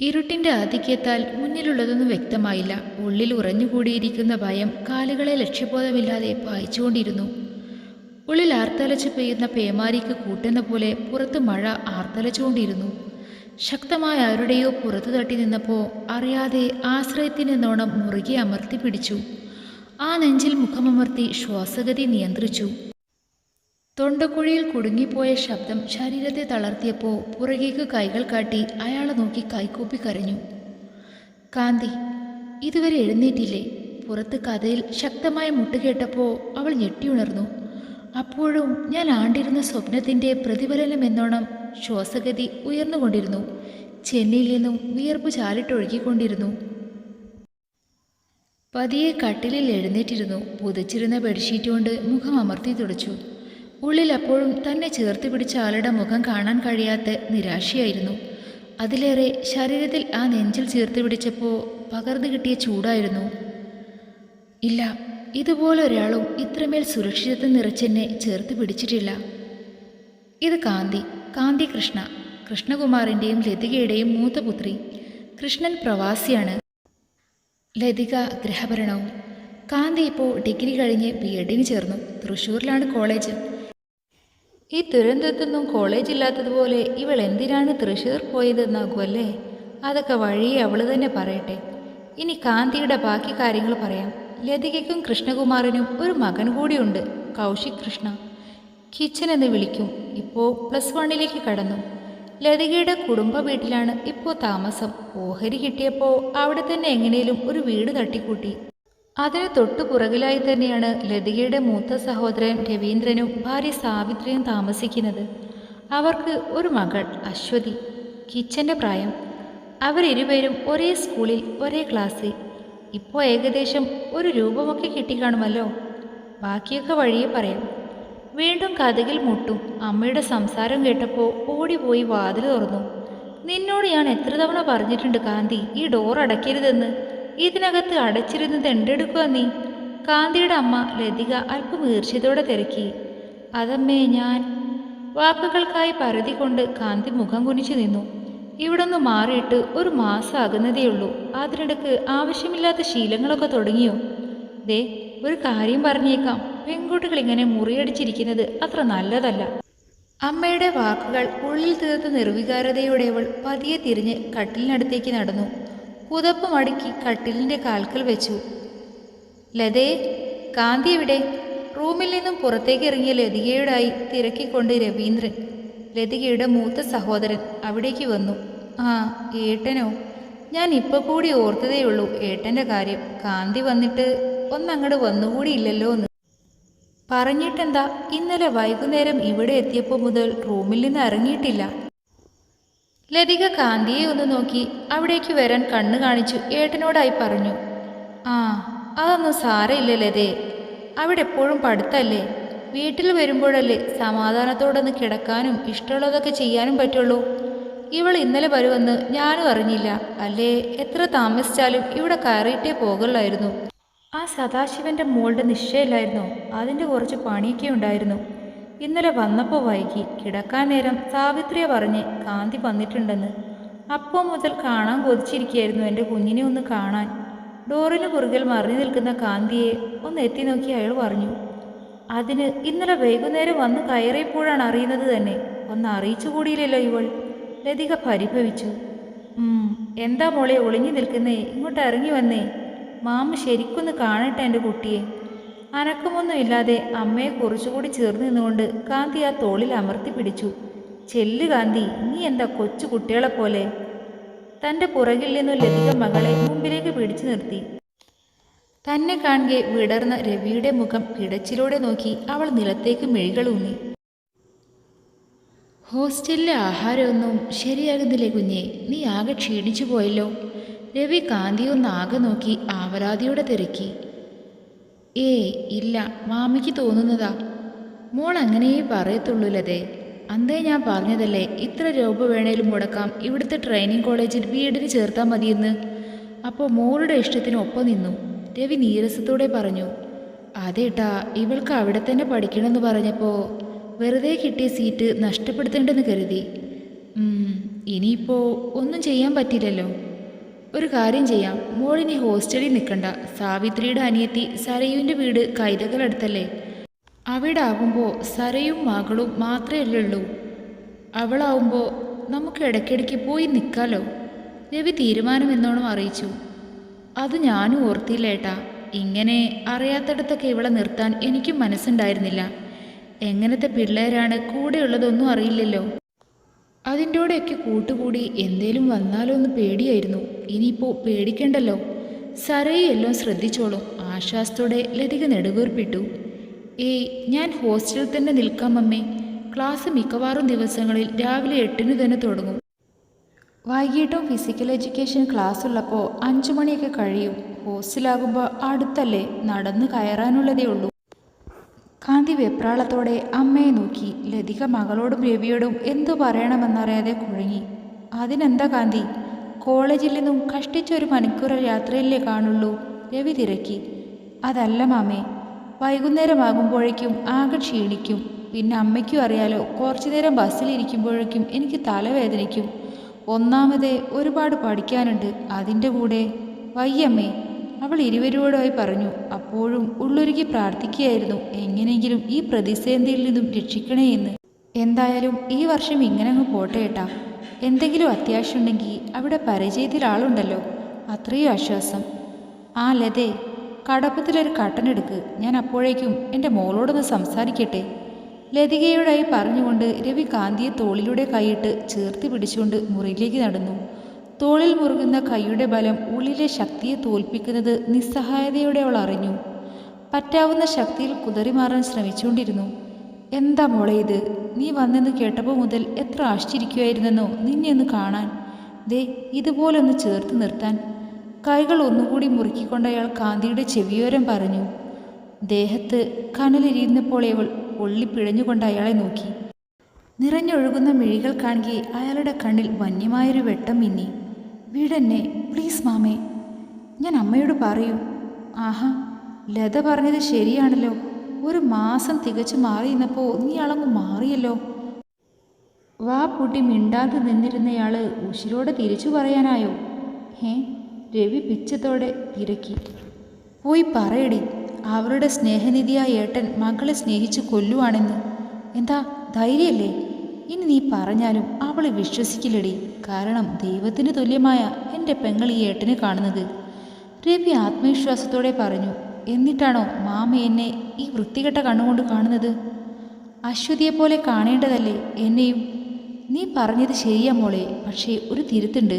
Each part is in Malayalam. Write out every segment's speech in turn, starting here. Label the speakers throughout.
Speaker 1: ഇരുട്ടിന്റെ ആധിക്യത്താൽ മുന്നിലുള്ളതൊന്നും വ്യക്തമായില്ല. ഉള്ളിൽ ഉറഞ്ഞുകൂടിയിരിക്കുന്ന ഭയം കാലുകളെ ലക്ഷ്യബോധമില്ലാതെ പായിച്ചുകൊണ്ടിരുന്നു. ഉള്ളിൽ ആർത്തലച്ചു പെയ്യുന്ന പേമാരിക്ക് കൂട്ടുന്ന പോലെ പുറത്ത് മഴ ആർത്തലച്ചുകൊണ്ടിരുന്നു. ശക്തമായ ആരുടെയോ പുറത്തു തട്ടി നിന്നപ്പോൾ അറിയാതെ ആശ്രയത്തിനെന്നോണം മുറുകെ അമർത്തി പിടിച്ചു. ആ നെഞ്ചിൽ മുഖമമർത്തി ശ്വാസഗതി നിയന്ത്രിച്ചു. തൊണ്ടക്കുഴിയിൽ കുടുങ്ങിപ്പോയ ശബ്ദം ശരീരത്തെ തളർത്തിയപ്പോൾ പുറകേക്ക് കൈകൾ കാട്ടി അയാളെ നോക്കി കൈകൂപ്പി കരഞ്ഞു. കാന്തി ഇതുവരെ എഴുന്നേറ്റില്ലേ? പുറത്ത് കഥയിൽ ശക്തമായ മുട്ടുകേട്ടപ്പോൾ അവൾ ഞെട്ടിയുണർന്നു അപ്പോഴും ഞാൻ ആണ്ടിരുന്ന സ്വപ്നത്തിന്റെ പ്രതിഫലനം എന്നോണം ശ്വാസഗതി ഉയർന്നുകൊണ്ടിരുന്നു. ചെന്നൈയിൽ നിന്നും വിയർപ്പ് ചാലിട്ടൊഴുകിക്കൊണ്ടിരുന്നു. പതിയെ കട്ടിലിൽ എഴുന്നേറ്റിരുന്നു. പുതച്ചിരുന്ന ബെഡ്ഷീറ്റ് കൊണ്ട് മുഖം അമർത്തി തുടച്ചു. ഉള്ളിൽ അപ്പോഴും തന്നെ ചേർത്ത് പിടിച്ച ആളുടെ മുഖം കാണാൻ കഴിയാത്ത നിരാശയായിരുന്നു. അതിലേറെ ശരീരത്തിൽ ആ നെഞ്ചിൽ ചേർത്ത് പിടിച്ചപ്പോൾ പകർന്നു കിട്ടിയ ചൂടായിരുന്നു. ഇല്ല ഇതുപോലെ ഒരാളും ഇത്രമേൽ സുരക്ഷിതത്വം നിറച്ചെന്നെ ചേർത്ത് പിടിച്ചിട്ടില്ല. ഇത് കാന്തി കാന്തി കൃഷ്ണ കൃഷ്ണകുമാറിന്റെയും ലതികയുടെയും മൂത്ത പുത്രി. കൃഷ്ണൻ പ്രവാസിയാണ്. ലതിക ഗൃഹഭരണവും. കാന്തി ഇപ്പോൾ ഡിഗ്രി കഴിഞ്ഞ് ബി എഡിന് ചേർന്നു. തൃശ്ശൂരിലാണ് കോളേജ്. ഈ തിരുവനന്തപുരത്തൊന്നും കോളേജ് ഇല്ലാത്തതുപോലെ ഇവൾ എന്തിനാണ് തൃശ്ശൂർ പോയതെന്നാകുമല്ലേ? അതൊക്കെ വഴി അവൾ തന്നെ പറയട്ടെ. ഇനി കാന്തിയുടെ ബാക്കി കാര്യങ്ങൾ പറയാം. ലതികയ്ക്കും കൃഷ്ണകുമാറിനും ഒരു മകൻ കൂടിയുണ്ട് കൗശിക് കൃഷ്ണ. കിച്ചൻ എന്ന് വിളിക്കും. ഇപ്പോൾ പ്ലസ് വണ്ണിലേക്ക് കടന്നു. ലതികയുടെ കുടുംബ വീട്ടിലാണ് ഇപ്പോൾ താമസം. ഓഹരി കിട്ടിയപ്പോൾ അവിടെ തന്നെ എങ്ങനെയും ഒരു വീട് തട്ടിക്കൂട്ടി. അതിന് തൊട്ടു പുറകിലായി തന്നെയാണ് ലതികയുടെ മൂത്ത സഹോദരൻ രവീന്ദ്രനും ഭാര്യ സാവിത്രിയും താമസിക്കുന്നത്. അവർക്ക് ഒരു മകൾ അശ്വതി. കിച്ചന്റെ പ്രായം. അവരിരുപേരും ഒരേ സ്കൂളിൽ ഒരേ ക്ലാസ്സിൽ. ഇപ്പോൾ ഏകദേശം ഒരു രൂപമൊക്കെ കിട്ടിക്കാണുമല്ലോ. ബാക്കിയൊക്കെ വഴിയെ പറയാം. വീണ്ടും കഥകിൽ മുട്ടും. അമ്മയുടെ സംസാരം കേട്ടപ്പോൾ ഓടിപ്പോയി വാതിൽ തുറന്നു. നിന്നോട് ഞാൻ എത്ര തവണ പറഞ്ഞിട്ടുണ്ട് കാന്തി? ഈ ഡോർ അടയ്ക്കരുതെന്ന്. ഇതിനകത്ത് അടച്ചിരുന്നത് എന്തെടുക്കുക നീ? കാന്തിയുടെ അമ്മ ലതിക അല്പം ഈർഷ്യതയോടെ തിരക്കി. അതമ്മേ ഞാൻ. വാക്കുകൾക്കായി പരതി കൊണ്ട് കാന്തി മുഖം കുനിച്ചു നിന്നു. ഇവിടൊന്ന് മാറിയിട്ട് ഒരു മാസമാകുന്നതേയുള്ളൂ അതിനിടക്ക് ആവശ്യമില്ലാത്ത ശീലങ്ങളൊക്കെ തുടങ്ങിയോ? ദേ ഒരു കാര്യം പറഞ്ഞേക്കാം. പെൺകുട്ടികൾ ഇങ്ങനെ മുറിയടിച്ചിരിക്കുന്നത് അത്ര നല്ലതല്ല. അമ്മയുടെ വാക്കുകൾ ഉള്ളിൽ തീർത്ത നിർവികാരതയോടെ അവൾ പതിയെ തിരിഞ്ഞ് കട്ടിലിനടുത്തേക്ക് നടന്നു. പുതപ്പ് മടക്കി കട്ടിലിന്റെ കാൽക്കൽ വെച്ചു. ലതേ കാന്തി എവിടെ? റൂമിൽ നിന്നും പുറത്തേക്ക് ഇറങ്ങിയ ലതികയോടായി തിരക്കിക്കൊണ്ട് രവീന്ദ്രൻ ലതികയുടെ മൂത്ത സഹോദരൻ അവിടേക്ക് വന്നു. ആ ഏട്ടനോ? ഞാൻ ഇപ്പോൾ കൂടി ഓർത്തതേയുള്ളൂ ഏട്ടന്റെ കാര്യം. കാന്തി വന്നിട്ട് ഒന്നങ്ങോട്ട് വന്നുകൂടിയില്ലല്ലോ എന്ന് പറഞ്ഞിട്ടെന്താ? ഇന്നലെ വൈകുന്നേരം ഇവിടെ എത്തിയപ്പോൾ മുതൽ റൂമിൽ നിന്ന് ഇറങ്ങിയിട്ടില്ല. ലതിക കാന്തിയെ ഒന്ന് നോക്കി അവിടേക്ക് വരാൻ കണ്ണു കാണിച്ചു. ഏട്ടനോടായി പറഞ്ഞു ആ അതൊന്നും സാരയില്ല ലതേ. അവിടെ എപ്പോഴും പഠിത്തല്ലേ? വീട്ടിൽ വരുമ്പോഴല്ലേ സമാധാനത്തോടൊന്ന് കിടക്കാനും ഇഷ്ടമുള്ളതൊക്കെ ചെയ്യാനും പറ്റുള്ളൂ? ഇവൾ ഇന്നലെ വരുമെന്ന് ഞാനും അറിഞ്ഞില്ല. അല്ലേ? എത്ര താമസിച്ചാലും ഇവിടെ കയറിയിട്ടേ പോകുള്ളായിരുന്നു ആ സദാശിവന്റെ മോളുടെ നിശ്ചയമില്ലായിരുന്നു. അതിന്റെ കുറച്ച് പണിയൊക്കെ ഉണ്ടായിരുന്നു. ഇന്നലെ വന്നപ്പോൾ വൈകി കിടക്കാൻ നേരം സാവിത്രിയെ പറഞ്ഞ് കാന്തി വന്നിട്ടുണ്ടെന്ന്. അപ്പോൾ മുതൽ കാണാൻ കൊതിച്ചിരിക്കുകയായിരുന്നു എന്റെ കുഞ്ഞിനെ ഒന്ന് കാണാൻ. ഡോറിന് കുറുകിൽ മറിഞ്ഞു നിൽക്കുന്ന കാന്തിയെ ഒന്ന് എത്തി നോക്കി അയാൾ പറഞ്ഞു അതിന് ഇന്നലെ വൈകുന്നേരം വന്ന് കയറിയപ്പോഴാണ് അറിയുന്നത് തന്നെ. ഒന്ന് അറിയിച്ചു കൂടിയില്ലല്ലോ ഇവൾ. ലതിക പരിഭവിച്ചു. എന്താ മോളെ ഒളിഞ്ഞു നിൽക്കുന്നേ ഇങ്ങോട്ട് ഇറങ്ങി വന്നേ. മാമ ശരിക്കൊന്ന് കാണട്ടെ എന്റെ കുട്ടിയെ. അനക്കമൊന്നുമില്ലാതെ അമ്മയെ കുറച്ചുകൂടി ചേർന്ന് നിന്നുകൊണ്ട് കാന്തി ആ തോളിൽ അമർത്തി പിടിച്ചു. ചെല്ല് കാന്തി നീ എന്താ കൊച്ചു കുട്ടികളെ പോലെ? തന്റെ പുറകിൽ നിന്നും ലതിക മകളെ മുമ്പിലേക്ക് പിടിച്ചു നിർത്തി. തന്നെ കാണുകെ വിടർന്ന രവിയുടെ മുഖം കിടച്ചിലൂടെ നോക്കി അവൾ നിലത്തേക്ക് മിഴികളൂന്നി ഹോസ്റ്റലിലെ ആഹാരമൊന്നും ശരിയാകുന്നില്ലേ കുഞ്ഞെ? നീ ആകെ ക്ഷീണിച്ചു പോയല്ലോ രവി കാന്തിയൊന്ന് ആകെ നോക്കി ആവലാതിയോടെ തിരക്കി. ഏയ് ഇല്ല. മാമിക്ക് തോന്നുന്നതാ. മോൾ അങ്ങനെയേ പറയത്തുള്ളൂ അന്നേ ഞാൻ പറഞ്ഞതല്ലേ ഇത്ര രൂപ വേണേലും മുടക്കാം. ഇവിടുത്തെ ട്രെയിനിങ് കോളേജിൽ ബി എഡിന് ചേർത്താൽ മതിയെന്ന്. അപ്പോൾ മോളുടെ ഇഷ്ടത്തിന് ഒപ്പം നിന്നു. രവി നീരസത്തോടെ പറഞ്ഞു അതേട്ടാ ഇവൾക്ക് അവിടെ തന്നെ പഠിക്കണമെന്ന് പറഞ്ഞപ്പോൾ വെറുതെ കിട്ടിയ സീറ്റ് നഷ്ടപ്പെടുത്തേണ്ടെന്ന് കരുതി. ഇനിയിപ്പോൾ ഒന്നും ചെയ്യാൻ പറ്റില്ലല്ലോ. ഒരു കാര്യം ചെയ്യാം. മോളിനി ഹോസ്റ്റലിൽ നിൽക്കണ്ട. സാവിത്രിയുടെ അനിയത്തി സരയുവിന്റെ വീട് കൈതകളടുത്തല്ലേ അവിടെ ആകുമ്പോൾ സരയും മകളും മാത്രമേ ഉള്ളൂ അവളാവുമ്പോൾ നമുക്ക് ഇടയ്ക്കിടയ്ക്ക് പോയി നിൽക്കാലോ? രവി തീരുമാനമെന്നോണം അറിയിച്ചു. അത് ഞാനും ഓർത്തില്ലേട്ടാ ഇങ്ങനെ അറിയാത്തടത്തൊക്കെ ഇവളെ നിർത്താൻ എനിക്കും മനസ്സുണ്ടായിരുന്നില്ല. എങ്ങനത്തെ പിള്ളേരാണ് കൂടെയുള്ളതൊന്നും അറിയില്ലല്ലോ. അതിന്റെ കൂടെയൊക്കെ കൂട്ടുകൂടി എന്തേലും വന്നാലോ എന്ന് പേടിയായിരുന്നു. ഇനിയിപ്പോൾ പേടിക്കണ്ടല്ലോ. സരയെ എല്ലാം ശ്രദ്ധിച്ചോളും. ആശ്വാസത്തോടെ ലതിക നെടുവീർപ്പിട്ടു. ഏയ് ഞാൻ ഹോസ്റ്റലിൽ തന്നെ നിൽക്കാം അമ്മേ. ക്ലാസ് മിക്കവാറും ദിവസങ്ങളിൽ രാവിലെ എട്ടിന് തന്നെ തുടങ്ങും. വൈകിട്ടും ഫിസിക്കൽ എഡ്യൂക്കേഷൻ ക്ലാസ് ഉള്ളപ്പോൾ അഞ്ചു മണിയൊക്കെ കഴിയും. ഹോസ്റ്റലാകുമ്പോൾ അടുത്തല്ലേ നടന്ന് കയറാനുള്ളതേ ഉള്ളൂ. കാന്തി വെപ്രാളത്തോടെ അമ്മയെ നോക്കി. ലതിക മകളോടും രവിയോടും എന്തു പറയണമെന്നറിയാതെ കുഴങ്ങി. അതിനെന്താ കാന്തി? കോളേജിൽ നിന്നും കഷ്ടിച്ചൊരു മണിക്കൂർ യാത്രയില്ലേ കാണുള്ളൂ? രവി തിരക്കി. അതല്ല മാമേ. വൈകുന്നേരമാകുമ്പോഴേക്കും ആകെ ക്ഷീണിക്കും. പിന്നെ അമ്മയ്ക്കും അറിയാലോ കുറച്ചു നേരം ബസ്സിലിരിക്കുമ്പോഴേക്കും എനിക്ക് തലവേദനിക്കും. ഒന്നാമതേ ഒരുപാട് പഠിക്കാനുണ്ട്. അതിന്റെ കൂടെ വയ്യമ്മേ അവൾ ഇരുവരോടായി പറഞ്ഞു. അപ്പോഴും ഉള്ളൊരുക്കി പ്രാർത്ഥിക്കുകയായിരുന്നു എങ്ങനെയെങ്കിലും ഈ പ്രതിസന്ധിയിൽ നിന്നും രക്ഷിക്കണേ എന്ന് എന്തായാലും ഈ വർഷം ഇങ്ങനെ അങ്ങ് പോട്ടെ ഏട്ടാ. എന്തെങ്കിലും അത്യാവശ്യമുണ്ടെങ്കിൽ അവിടെ പരിചയത്തിൽ ആളുണ്ടല്ലോ. അത്രയും ആശ്വാസം. ആ ലതേ കടപ്പത്തിലൊരു കട്ടനെടുക്ക് ഞാൻ അപ്പോഴേക്കും എന്റെ മോളോടൊന്ന് സംസാരിക്കട്ടെ. ലതികയോടായി പറഞ്ഞുകൊണ്ട് രവി കാന്തിയെ തോളിലൂടെ കൈയിട്ട് ചേർത്തി പിടിച്ചുകൊണ്ട് മുറിയിലേക്ക് നടന്നു. തോളിൽ മുറുകുന്ന കൈയുടെ ബലം ഉള്ളിലെ ശക്തിയെ തോൽപ്പിക്കുന്നത് നിസ്സഹായതയോടെ അവൾ അറിഞ്ഞു. പറ്റാവുന്ന ശക്തിയിൽ കുതറിമാറാൻ ശ്രമിച്ചുകൊണ്ടിരുന്നു. എന്താ മോളെ ഇത്? നീ വന്നെന്ന് കേട്ടപ്പോൾ മുതൽ എത്ര ആശ്ചര്യക്കുമായിരുന്നെന്നോ നിന്നെ ഒന്ന് കാണാൻ. ദേ ഇതുപോലൊന്ന് ചേർത്ത് നിർത്താൻ. കൈകൾ ഒന്നുകൂടി മുറുക്കിക്കൊണ്ട് അയാൾ കാന്തിയുടെ ചെവിയോരം പറഞ്ഞു. ദേഹത്ത് കനലിരിയുന്നപ്പോൾ അവൾ ഒള്ളിപ്പിഴഞ്ഞുകൊണ്ട് അയാളെ നോക്കി. നിറഞ്ഞൊഴുകുന്ന മിഴികൾ കാണുകെ അയാളുടെ കണ്ണിൽ വന്യമായൊരു വെട്ടം മിന്നി. വീടെന്നെ പ്ലീസ് മാമേ. ഞാൻ അമ്മയോട് പറയും. ആഹാ ലത പറഞ്ഞത് ശരിയാണല്ലോ. ഒരു മാസം തികച്ചു മാറി നിന്നപ്പോൾ അളങ്ങ് മാറിയല്ലോ. വാ പൂട്ടി മിണ്ടാതെ നിന്നിരുന്നയാൾ ഉശിരോടെ തിരിച്ചു പറയാനായോ? ഹേ രവി പിച്ചത്തോടെ തിരക്കി പോയി പറയടി അവരുടെ സ്നേഹനിധിയായ ഏട്ടൻ മകളെ സ്നേഹിച്ച് കൊല്ലുവാണെന്ന്. എന്താ ധൈര്യല്ലേ ഇനി നീ പറഞ്ഞാലും അവളെ വിശ്വസിക്കില്ലടി. കാരണം ദൈവത്തിന് തുല്യമായ എന്റെ പെങ്ങൾ ഈ ഏട്ടനെ കാണുന്നത്. രവി ആത്മവിശ്വാസത്തോടെ പറഞ്ഞു എന്നിട്ടാണോ മാമ എന്നെ ഈ വൃത്തികെട്ട കണ്ണുകൊണ്ട് കാണുന്നത്? അശ്വതിയെപ്പോലെ കാണേണ്ടതല്ലേ എന്നെയും? നീ പറഞ്ഞത് ശരിയാ മോളെ പക്ഷേ ഒരു തിരുത്തുണ്ട്.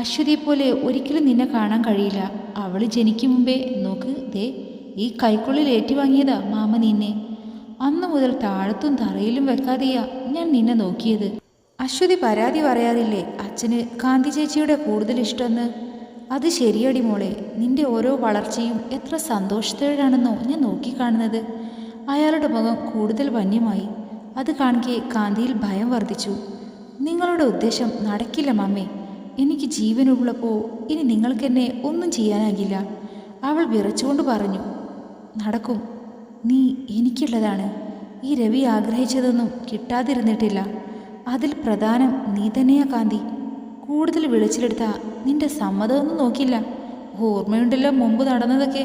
Speaker 1: അശ്വതിയെപ്പോലെ ഒരിക്കലും നിന്നെ കാണാൻ കഴിയില്ല. അവൾ ജനിക്കും മുമ്പേ നോക്ക് ദേ ഈ കൈക്കുള്ളിൽ ഏറ്റുവാങ്ങിയതാ മാമ നിന്നെ. അന്നു മുതൽ താഴത്തും തറയിലും വെക്കാതെയാ ഞാൻ നിന്നെ നോക്കിയത്. അശ്വതി പരാതി പറയാറില്ലേ അച്ഛന് കാന്തി ചേച്ചിയുടെ കൂടുതൽ ഇഷ്ടമെന്ന്? അത് ശരിയടി മോളെ നിന്റെ ഓരോ വളർച്ചയും എത്ര സന്തോഷത്തോടാണെന്നോ ഞാൻ നോക്കിക്കാണുന്നത്. അയാളുടെ മുഖം കൂടുതൽ വന്യമായി. അത് കാണിക്കെ കാന്തിയിൽ ഭയം വർദ്ധിച്ചു. നിങ്ങളുടെ ഉദ്ദേശം നടക്കില്ല മമ്മേ എനിക്ക് ജീവനുള്ളപ്പോൾ ഇനി നിങ്ങൾക്കെന്നെ ഒന്നും ചെയ്യാനാകില്ല. അവൾ വിറച്ചുകൊണ്ട് പറഞ്ഞു നടക്കും. നീ എനിക്കുള്ളതാണ്. ഈ രവി ആഗ്രഹിച്ചതൊന്നും കിട്ടാതിരുന്നിട്ടില്ല. അതിൽ പ്രധാനം നീ തന്നെയാ കാന്തി. കൂടുതൽ വിളിച്ചിലെടുത്ത നിന്റെ സമ്മതമൊന്നും നോക്കില്ല ഓർമ്മയുണ്ടല്ലോ മുമ്പ് നടന്നതൊക്കെ.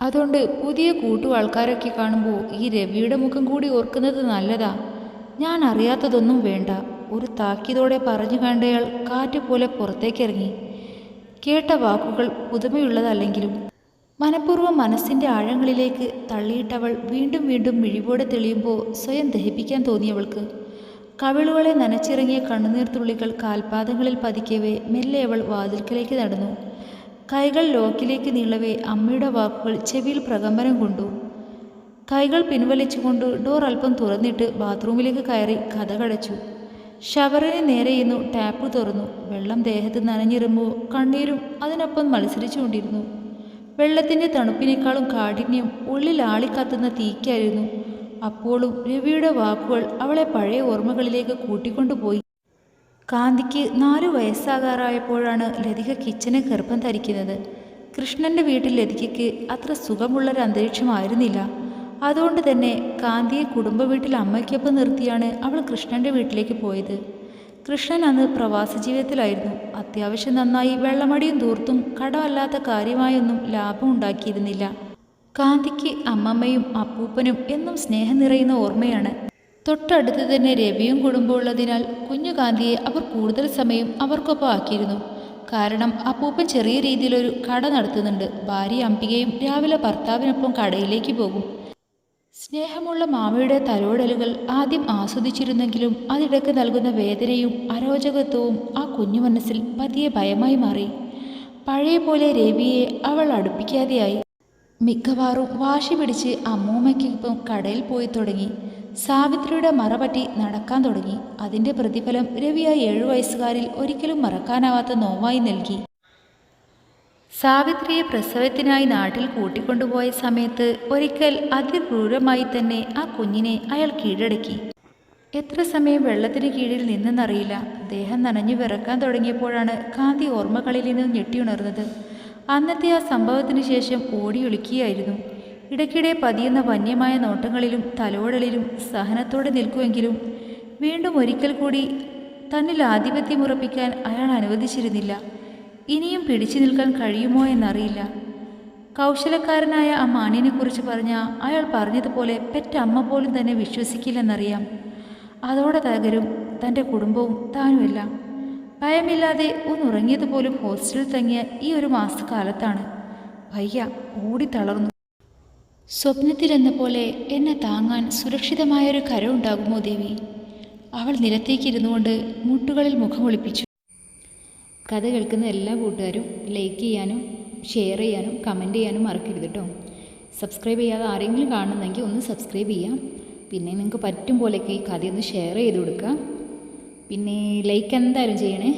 Speaker 1: അതുകൊണ്ട് പുതിയ കൂട്ടു ആൾക്കാരൊക്കെ കാണുമ്പോൾ ഈ രവിയുടെ മുഖം കൂടി ഓർക്കുന്നത് നല്ലതാ. ഞാൻ അറിയാത്തതൊന്നും വേണ്ട. ഒരു താക്കീതോടെ പറഞ്ഞു കണ്ടയാൾ കാറ്റ് പോലെ പുറത്തേക്കിറങ്ങി. കേട്ട വാക്കുകൾ പുതുമയുള്ളതല്ലെങ്കിലും മനഃപൂർവം മനസ്സിന്റെ ആഴങ്ങളിലേക്ക് തള്ളിയിട്ടവൾ വീണ്ടും വീണ്ടും മിഴിവോടെ തെളിയുമ്പോൾ സ്വയം ദഹിപ്പിക്കാൻ തോന്നിയവൾക്ക് കവിളുകളെ നനച്ചിറങ്ങിയ കണ്ണുനീർത്തുള്ളികൾ കാൽപാദങ്ങളിൽ പതിക്കവേ മെല്ലെ അവൾ വാതിൽക്കലേക്ക് നടന്നു. കൈകൾ ലോക്കിലേക്ക് നീളവേ അമ്മയുടെ വാക്കുകൾ ചെവിയിൽ പ്രകമ്പനം കൊണ്ടു. കൈകൾ പിൻവലിച്ചുകൊണ്ട് ഡോർ അല്പം തുറന്നിട്ട് ബാത്റൂമിലേക്ക് കയറി കഥകടച്ചു ഷവറിന് ഇന്നു ടാപ്പ് തുറന്നു. വെള്ളം ദേഹത്ത് നനഞ്ഞിരുമ്പോൾ കണ്ണീരും അതിനൊപ്പം മത്സരിച്ചുകൊണ്ടിരുന്നു. വെള്ളത്തിന്റെ തണുപ്പിനേക്കാളും കാഠിന്യം ഉള്ളിൽ ആളിക്കത്തുന്ന തീക്കായിരുന്നു അപ്പോഴും രവിയുടെ വാക്കുകൾ അവളെ പഴയ ഓർമ്മകളിലേക്ക് കൂട്ടിക്കൊണ്ടുപോയി. കാന്തിക്ക് നാലു വയസ്സാകാറായപ്പോഴാണ് ലതിക കിച്ചന് ഗർഭം ധരിക്കുന്നത്. കൃഷ്ണന്റെ വീട്ടിൽ ലതികയ്ക്ക് അത്ര സുഖമുള്ളൊരു അന്തരീക്ഷമായിരുന്നില്ല. അതുകൊണ്ട് തന്നെ കാന്തിയെ കുടുംബ വീട്ടിൽ അമ്മയ്ക്കൊപ്പം നിർത്തിയാണ് അവൾ കൃഷ്ണന്റെ വീട്ടിലേക്ക് പോയത്. കൃഷ്ണൻ അന്ന് പ്രവാസ ജീവിതത്തിലായിരുന്നു. അത്യാവശ്യം നന്നായി വെള്ളമടിയും തൂർത്തും കടമല്ലാത്ത കാര്യമായൊന്നും ലാഭം ഉണ്ടാക്കിയിരുന്നില്ല. കാന്തിക്ക് അമ്മമ്മയും അപ്പൂപ്പനും എന്നും സ്നേഹം നിറയുന്ന ഓർമ്മയാണ്. തൊട്ടടുത്ത് തന്നെ രവിയും കുടുംബമുള്ളതിനാൽ കുഞ്ഞു കാന്തിയെ അവർ കൂടുതൽ സമയം അവർക്കൊപ്പം ആക്കിയിരുന്നു. കാരണം അപ്പൂപ്പൻ ചെറിയ രീതിയിലൊരു കട നടത്തുന്നുണ്ട്. ഭാര്യ അമ്പികയും രാവിലെ ഭർത്താവിനൊപ്പം കടയിലേക്ക് പോകും. സ്നേഹമുള്ള മാമയുടെ തലോടലുകൾ ആദ്യം ആസ്വദിച്ചിരുന്നെങ്കിലും അതിടയ്ക്ക് നൽകുന്ന വേദനയും അരോചകത്വവും ആ കുഞ്ഞു മനസ്സിൽ പതിയെ ഭയമായി മാറി. പഴയ പോലെ രവിയെ അവൾ അടുപ്പിക്കാതെയായി. മിക്കവാറും വാശി പിടിച്ച് അമ്മൂമ്മയ്ക്കൊപ്പം കടയിൽ പോയി തുടങ്ങി. സാവിത്രിയുടെ മറപറ്റി നടക്കാൻ തുടങ്ങി. അതിന്റെ പ്രതിഫലം രവി ഏഴു വയസ്സുകാരിൽ ഒരിക്കലും മറക്കാനാവാത്ത നോവായി നൽകി. സാവിത്രിയെ പ്രസവത്തിനായി നാട്ടിൽ കൂട്ടിക്കൊണ്ടുപോയ സമയത്ത് ഒരിക്കൽ അതിക്രൂരമായി തന്നെ ആ കുഞ്ഞിനെ അയാൾ കീഴടക്കി. എത്ര സമയം വെള്ളത്തിന് കീഴിൽ നിന്നെന്നറിയില്ല. ദേഹം നനഞ്ഞു വിറക്കാൻ തുടങ്ങിയപ്പോഴാണ് കാന്തി ഓർമ്മകളിൽ നിന്ന് ഞെട്ടിയുണർന്നത്. അന്നത്തെ ആ സംഭവത്തിന് ശേഷം ഓടിയൊളിക്കുകയായിരുന്നു ഇടയ്ക്കിടെ പതിയുന്ന വന്യമായ നോട്ടങ്ങളിലും തലോടലിലും സഹനത്തോടെ നിൽക്കുമെങ്കിലും വീണ്ടും ഒരിക്കൽ കൂടി തന്നിൽ ആധിപത്യം ഉറപ്പിക്കാൻ അയാൾ അനുവദിച്ചിരുന്നില്ല. ഇനിയും പിടിച്ചു നിൽക്കാൻ കഴിയുമോ എന്നറിയില്ല. കൗശലക്കാരനായ ആ മാന്യനെക്കുറിച്ച് പറഞ്ഞ അയാൾ പറഞ്ഞതുപോലെ പെറ്റ അമ്മ പോലും തന്നെ വിശ്വസിക്കില്ലെന്നറിയാം. അതോടെ തകരും തന്റെ കുടുംബവും താനുമെല്ലാം. ഭയമില്ലാതെ ഒന്നുറങ്ങിയതുപോലും ഹോസ്റ്റലിൽ തങ്ങിയ ഈ ഒരു മാസക്കാലത്താണ് വയ്യ ഓടി തളർന്നു സ്വപ്നത്തിലെന്ന പോലെ എന്നെ താങ്ങാൻ സുരക്ഷിതമായൊരു കര ഉണ്ടാകുമോ ദേവി? അവൾ നിലത്തേക്കിരുന്നു കൊണ്ട് മുട്ടുകളിൽ മുഖം ഒളിപ്പിച്ചു.
Speaker 2: കഥ കേൾക്കുന്ന എല്ലാ കൂട്ടുകാരും ലൈക്ക് ചെയ്യാനും ഷെയർ ചെയ്യാനും കമന്റ് ചെയ്യാനും മറക്കരുത് കേട്ടോ. സബ്സ്ക്രൈബ് ചെയ്യാതെ ആരെങ്കിലും കാണുന്നെങ്കിൽ ഒന്ന് സബ്സ്ക്രൈബ് ചെയ്യാം. പിന്നെ നിങ്ങൾക്ക് പറ്റും പോലെയൊക്കെ ഈ കഥയൊന്ന് ഷെയർ ചെയ്ത് കൊടുക്കുക. പിന്നെ ലൈക്ക് എന്തായാലും ചെയ്യണേ.